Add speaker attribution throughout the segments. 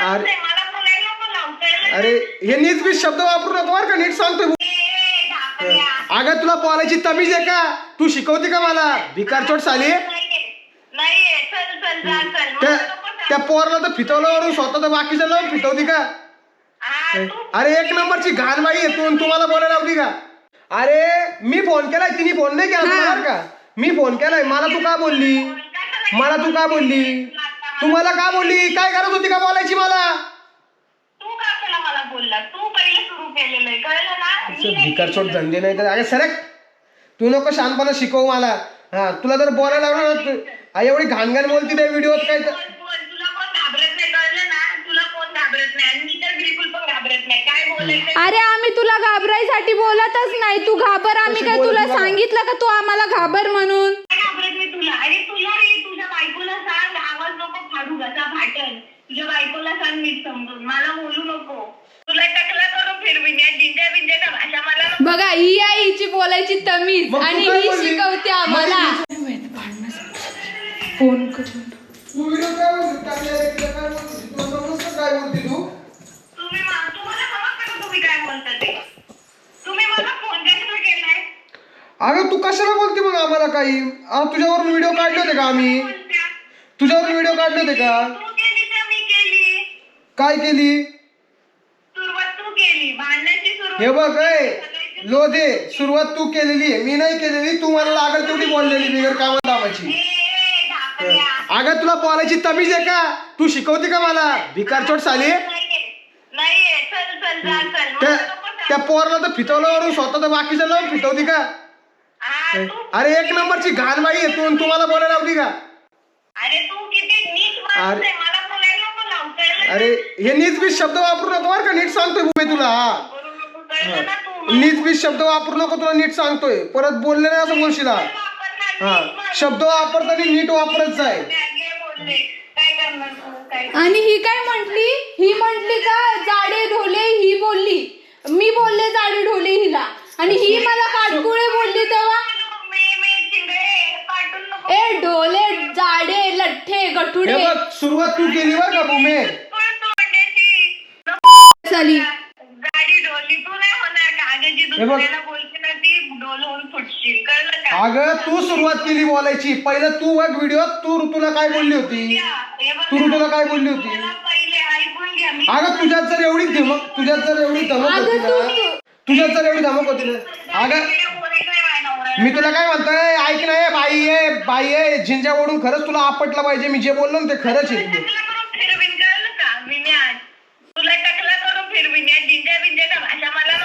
Speaker 1: अरे-? अरे हे नीच बीच शब्द वापरू नको बरं का नीट सांगतोय. अगं तुला बोलायची तमीज आहे का? तू शिकवते का मला? भिकार चोट साली. त्या. त्या पोरला तर फितवलं वरून स्वतः तर बाकीचं लावून फितवती का?
Speaker 2: हा,
Speaker 1: अरे एक नंबरची घाण बाई आहे तू आणि तुम्हाला बोलायला लावली का? अरे मी फोन केलाय तिने फोन नाही केला बरं का? मी फोन केलाय मला तू का बोलली? मला तू का बोलली? तू मला का बोलली? काय करत होती का बोलायची मला
Speaker 2: तू का केला मला बोलला तू पहिले सुरू केलेलं आहे कळलं ना मी नाही
Speaker 1: भिकार चोट धंदे नाही तर अरे सरक। तू नको शानपणा शिकवू मला। हा तुला जर बोलायला लावलं ना तू- एवढी घाणघाण बोलती त्या व्हिडिओत काय तर
Speaker 2: बोल, बोल. तुला कोण घाबरत नाही कळलं ना? तुला कोण घाबरत नाही? आणि मी तर बिलकुल पण घाबरत नाही. काय बोलायचं
Speaker 3: अरे आम्ही तुला घाबरायसाठी बोलतच नाही. तू घाबर आम्ही काय तुला
Speaker 1: तुला?
Speaker 3: सांगितलं का तू आम्हाला घाबर म्हणून?
Speaker 2: तुझ्या बायकोला सांग. तुझ्या बायकोला नीट समजून. मला बोलू नको. तुला टकला
Speaker 3: बघा ही आहे हिची बोलायची तमीज
Speaker 1: मग तू
Speaker 3: आणि
Speaker 1: काय
Speaker 3: ही
Speaker 1: बोलली?
Speaker 3: शिकवते आम्हाला. फोन करून.
Speaker 1: तू व्हिडिओ काय काय? तुला समजतं काय बोलते अगं तू कशाला बोलते मग आम्हाला काही? आ, तुझ्यावरून व्हिडिओ काढले होते का आम्ही. तुझ्यावरून व्हिडिओ काढले होते का?
Speaker 2: तू केली तर मी केली.
Speaker 1: काय केली?
Speaker 2: भांडण्याची सुरुवात
Speaker 1: हे बघ ए लोधे सुरुवात तू केलेली आहे मी नाही केलेली तू मला लागल तेवढी बोललेली बिगर कामात दामाची
Speaker 2: ए.
Speaker 1: अगं तुला बोलायची तमीज आहे का तू शिकवते का मला भिकार चोट साली
Speaker 2: नाहीये, नाहीये. चल, चल, जा, चल.
Speaker 1: त्या
Speaker 2: मला नको सांग.
Speaker 1: त्या पोरला तर फितवलं वरून स्वतः तर बाकीचं लावून फितवती का
Speaker 2: हा, तू-
Speaker 1: अरे एक नंबरची घाण बाई आहे तू आणि तुम्हाला बोलायला लावली का
Speaker 2: अरे तू किती नीट माणूस
Speaker 1: अरे-
Speaker 2: आहे. मला बोलायला नको लावू, कळलं ना?
Speaker 1: अरे हे नीच बीच शब्द वापरू नको बरं का नीट सांगतोय भूमी तुला. हा? नीच बीच शब्द वापरू नको तुला नीट सांगतोय. परत बोलले नाही असं बोलशील. हा. शब्द वापरताना नीट वापरत जाय.
Speaker 2: घे बोलले. काय करणार तू? काय
Speaker 3: आणि ही काय म्हंटली? ही म्हंटली का जाडे ढोले ही बोलली. मी बोलले जाडे ढोले हिला. आणि ही मला काटकुळे बोलली तेव्हा?
Speaker 2: मी मी चिंगळे पाठवून नको
Speaker 3: ए ढोले जाडे लठ्ठे गठुडे.
Speaker 1: बघ सुरुवात तू केली बरं का भूमे
Speaker 2: तोंडाची
Speaker 3: झाली
Speaker 2: गाडी डोली तू नाही होणार का? अगं जी
Speaker 1: हे बघ.
Speaker 2: दुसऱ्याला बोलते ना ती डोलवून फुटशील. कळलं का?
Speaker 1: अगं तू सुरुवात केली बोलायची. पहिलं तू बघ व्हिडिओ तू ऋतूला काय बोलली होती?
Speaker 2: हे बघ
Speaker 1: तू ऋतूला काय बोलली होती?
Speaker 2: मला पहिले ऐकून घ्या मी
Speaker 1: अगं तुझ्यात जर एवढी धमक तुझ्यात जर एवढी धमक होती
Speaker 3: अगं तू
Speaker 1: ना तुझ्यात जर एवढी धमक होती ना अगं. मी तुला काय म्हणतोय? ऐक ना ए, बाई आहे बाई आहे झिंजा ओढून खरंच तुला आपटलं पाहिजे. मी जे बोललो ना ते खरंच आहे. तुझं.
Speaker 2: टकला करून फिरवीन कळलं का? मी आज. तुला टकला करून फिरवीन या डिंजा बिंजाच्या भाषा मला नको.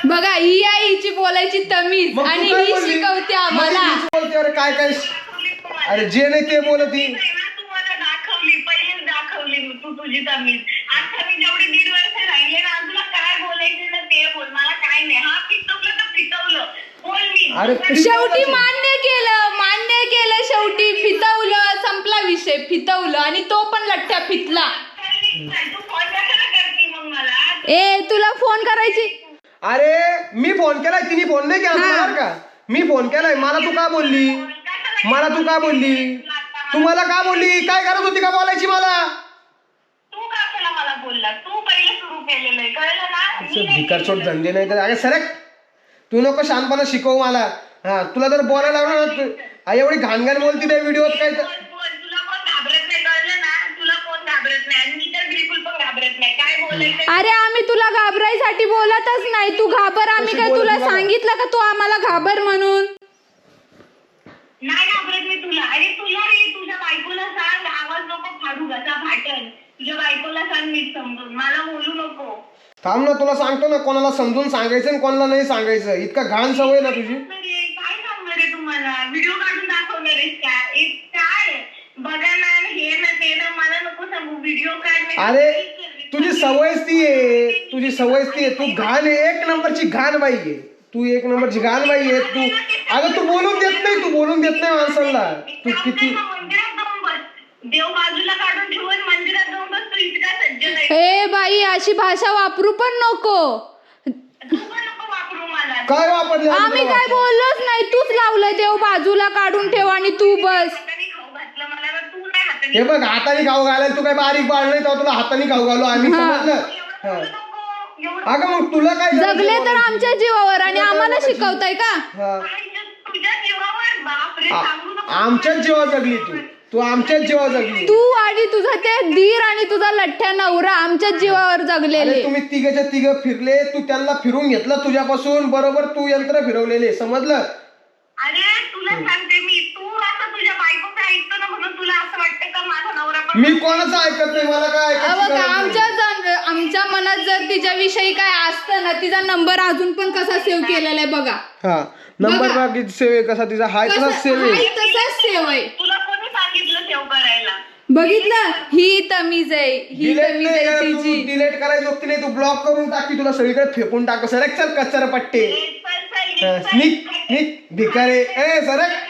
Speaker 3: बघा ही आहे हिची बोलायची तमीज
Speaker 1: मग तू
Speaker 3: आणि
Speaker 1: काय
Speaker 3: ही
Speaker 1: बोलली?
Speaker 3: शिकवते
Speaker 1: मग
Speaker 3: आम्हाला
Speaker 1: हीच बोलते अरे काय काय. अरे जे नाही ते बोलती.
Speaker 2: नाही ना, तू मला दाखवली पहिलेच दाखवली तू तुझी तमीज. आता मी जेवढी दीड वर्ष राहिले ना तुला काय बोलायचं ना ते बोल मला काय नाही. हा पिटवलं तर पिटवलं बोल मी.
Speaker 1: अरे
Speaker 2: तू
Speaker 3: शेवटी मान्य केलं मान्य केलं शेवटी. फितवलं संपला विषय फितवलं आणि तो पण लठ्ठ्या फितला
Speaker 2: कशाला करते मग मला
Speaker 3: ए तुला फोन करायची.
Speaker 1: अरे मी फोन केलाय तिने फोन नाही केला तुला बरं का? मी फोन केलाय मला तू का बोलली? मला तू का बोलली? तू मला का बोलली? काय करत होती का बोलायची मला?
Speaker 2: तू का केला मला बोलला? तू पहिले सुरू केलेलं आहे कळलं ना? मी नाही
Speaker 1: भिकार चोट धंदे नाही तर अरे सरक. तू नको शानपणा शिकवू मला. हा तुला जर बोलायला लावलं ना तू- आ, एवढी घाणघाण बोलती त्या व्हिडिओत काय तर
Speaker 3: अरे आम्ही तुला घाबरायसाठी बोलतच नाही. तू घाबर. आम्ही काय तुला
Speaker 1: तुला?
Speaker 3: सांगितलं का तू आम्हाला घाबर म्हणून?
Speaker 2: नाही घाबरत मी तुला. अरे तुला रे तुझ्या बायकोला सांग. आवाज नको फाडू घसा फाटल तुझ्या बायकोला सांग नीट समजून. मला बोलू नको.
Speaker 1: थांब ना तुला सांगतो ना कोणाला समजून सांगायचं आणि कोणाला नाही सांगायचं. इतका घाण सवय ना तुझी.
Speaker 2: काय सांगणार आहे? तुम्हाला? व्हिडिओ काढून दाखवणार आहेस का? एक काय? बघा ना हे ना ते ना मला नको सांगू. व्हिडिओ
Speaker 1: अरे तुझी सवयच ती आहे. तुझी सवयच ती आहे. तू घाण आहे. एक नंबरची घाण बाई आहे. तू एक नंबरची घाण बाई आहे. तू अगं तू बोलून देत नाही. तू बोलून देत नाही माणसाला. तू किती
Speaker 2: मंदिरात जाऊन बस. देव बाजूला काढून ठेवून मंदिरात जाऊन बस. तू इतका सज्ज नाही.
Speaker 3: ए बाई अशी भाषा वापरू पण नको.
Speaker 2: तू पण नको वापरू मला.
Speaker 1: काय वापरले?
Speaker 3: आम्ही काय बोललोच नाही. तूच लावलं देव बाजूला काढून ठेव आणि तू बस
Speaker 2: हाताने खाऊ घातलं मला ना तू नाही हाताने हाताने
Speaker 1: हे बघ हाताने खाऊ घालायला तू काय बारीक बाळ नाही तेव्हा तुला हाताने खाऊ घालू आम्ही समजलं? हा. अगं मग तुला काय
Speaker 3: जगले तर? आमच्या जीवावर आणि आम्हाला शिकवताय का?
Speaker 1: हा.
Speaker 2: जीवावर
Speaker 1: आमच्याच जीवा जगली तू. तू आमच्याच जीवा जगली.
Speaker 3: तू आणि तुझा ते धीर आणि तुझा लठ्ठ्या नवरा आमच्याच जीवावर जगलेले.
Speaker 1: तुम्ही तिघच्या तिघ फिरले तू त्यांना फिरून घेतलं तुझ्यापासून. बरोबर तू यंत्र फिरवलेले समजलं?
Speaker 2: अरे तुला सांगते मी तू आता तुझ्या बायकोचं ऐकतो ना म्हणून तुला असं वाटतं का माझा नवरा पण
Speaker 1: मी कोणाचं ऐकत नाही? मला काय ऐकायची
Speaker 3: अहो,
Speaker 1: गरज
Speaker 3: का
Speaker 1: नाही.
Speaker 3: आमच्या जन- आमच्या मनात जर तिच्याविषयी काय असतं ना तिचा नंबर अजून पण कसा सेव्ह केलेला आहे बघा.
Speaker 1: हा. नंबर
Speaker 3: बघा.
Speaker 1: बाकी सेव कसा तिचा हाय
Speaker 3: कसा
Speaker 1: तसा सेव आहे.
Speaker 3: हाय तसाच सेव्ह आहे.
Speaker 2: तुला कोणी सांगितलं करायला?
Speaker 3: बघितलं? ही तमीज आहे. ही
Speaker 1: डिलेट
Speaker 3: तमीज आहे तिची.
Speaker 1: डिलेट करायची व्यक्ती नाही तू ब्लॉक करून टाकी तुला सगळीकडे फेकून टाक. सरक चल कचरा पट्टे.
Speaker 2: ए, चल, चल, निघ, चल.
Speaker 1: निक निक भिकारे. ए सरक.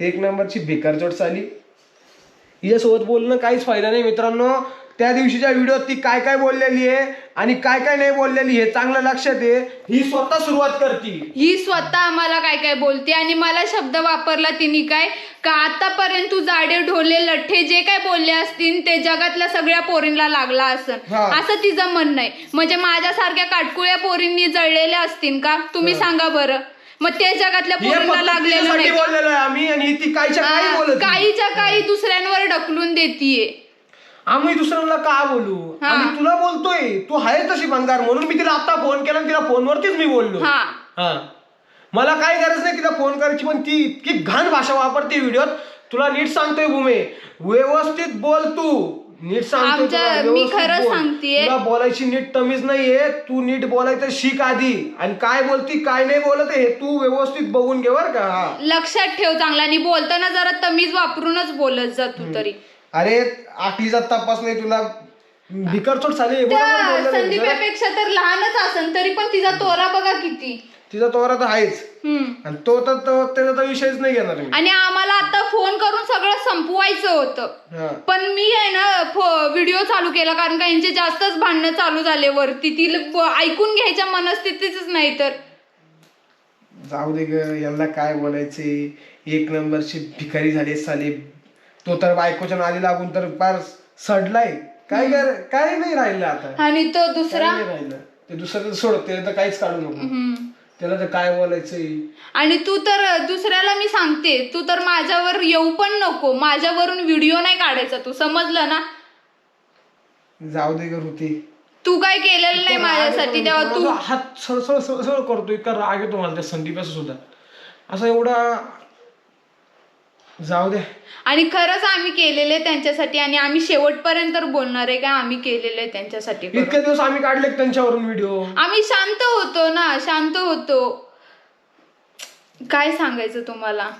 Speaker 1: एक नंबरची भिकार चोट चाली. हिच्यासोबत बोलणं काहीच फायदा नाही मित्रांनो. त्या दिवशीच्या व्हिडिओत ती काय काय बोललेली आहे आणि काय काय नाही बोललेली आहे चांगलं लक्षात आहे. ही स्वतः सुरुवात करती
Speaker 3: ही स्वतः आम्हाला काय काय बोलते आणि मला शब्द वापरला तिने काय? का आतापर्यंत तू जाडे ढोले लठ्ठे जे काय बोलले असतील ते जगातल्या सगळ्या पोरींना लागला असन
Speaker 1: हा.
Speaker 3: असं तिचं म्हणणं आहे. म्हणजे माझ्यासारख्या काटकुळ्या पोरींनी जळलेल्या असतील का? तुम्ही सांगा बरं. मग ते जगातल्या
Speaker 1: हे
Speaker 3: पोरींना
Speaker 1: फक्त
Speaker 3: लागलेलं
Speaker 1: तिच्यासाठी
Speaker 3: नाही का?
Speaker 1: बोललेलो आहे आम्ही आणि ती कायच्या काही
Speaker 3: हा,
Speaker 1: बोलत नाही.
Speaker 3: काहीच्या काही दुसऱ्यांवर ढकलून देतीये.
Speaker 1: आम्ही दुसऱ्यांना का बोलू?
Speaker 3: हा.
Speaker 1: आम्ही तुला बोलतोय. तू आहे तशी बंगार म्हणून मी तिला आता फोन केला आणि तिला फोनवरतीच मी बोललो.
Speaker 3: हा.
Speaker 1: हा. मला काय गरज नाही तिला फोन करायची पण ती इतकी घाण भाषा वापरते व्हिडिओत. तुला नीट सांगतोय भूमे व्यवस्थित बोल तू. नीट
Speaker 3: आमच्या- मी खरं
Speaker 1: बोल.
Speaker 3: सांगतेय.
Speaker 1: तुला बोलायची नीट तमीज नाहीये तू नीट बोलायचं शिक आधी. आणि काय बोलती काय नाही बोलत हे तू व्यवस्थित बघून घे बर का हा.
Speaker 3: लक्षात ठेव चांगला आणि बोलताना जरा तमीज वापरूनच बोलत जा तू तरी.
Speaker 1: अरे आखलीचा तपास नाही तुला. भिकरचोट झाली
Speaker 3: त्या संदीपापेक्षा तर लहानच असन तरी पण तिचा तोरा बघा किती.
Speaker 1: तिचा तोरा तर आहेच.
Speaker 3: हम्म.
Speaker 1: आणि तो तर तो- त्याचा तर विषयच नाही घेणार मी.
Speaker 3: आणि आम्हाला आता फोन करून सगळं संपवायचं होतं. पण मी आहे ना व्हिडिओ चालू केला कारण का यांचे जास्तच भांडणं चालू झाले वरती. ब- ऐकून घ्यायच्या मनस्थितीच नाही तर.
Speaker 1: जाऊ दे ग यांना काय बोलायचे? एक नंबरची भिकारी झाली साली. तो तर बायकोच्या नादी लागून तर फार सडलाय. काय काय नाही राहिलं आता?
Speaker 3: आणि तो दुसरा?
Speaker 1: राहिलं. ते दुसरं सोड ते तर काहीच काढू नको. त्याला तर काय बोलायचंय?
Speaker 3: आणि तू तर दुसऱ्याला मी सांगते तू तर माझ्यावर येऊ पण नको. माझ्यावरून व्हिडिओ नाही काढायचा तू समजलं ना?
Speaker 1: जाऊ दे ग ऋती.
Speaker 3: तू काय केलेलं नाही माझ्यासाठी तेव्हा तू
Speaker 1: माझा हात सळसळ सळसळ करतो इतका राग येतो मला त्या संदीपाचा सुद्धा. असा एवढा जाऊ दे.
Speaker 3: आणि खरंच आम्ही केलेले त्यांच्यासाठी आणि आम्ही शेवटपर्यंत बोलणार आहे का? आम्ही केलेले त्यांच्यासाठी करून.
Speaker 1: इतके दिवस आम्ही काढले त्यांच्यावरून व्हिडिओ
Speaker 3: आम्ही शांत होतो ना शांत होतो. काय सांगायचं तुम्हाला?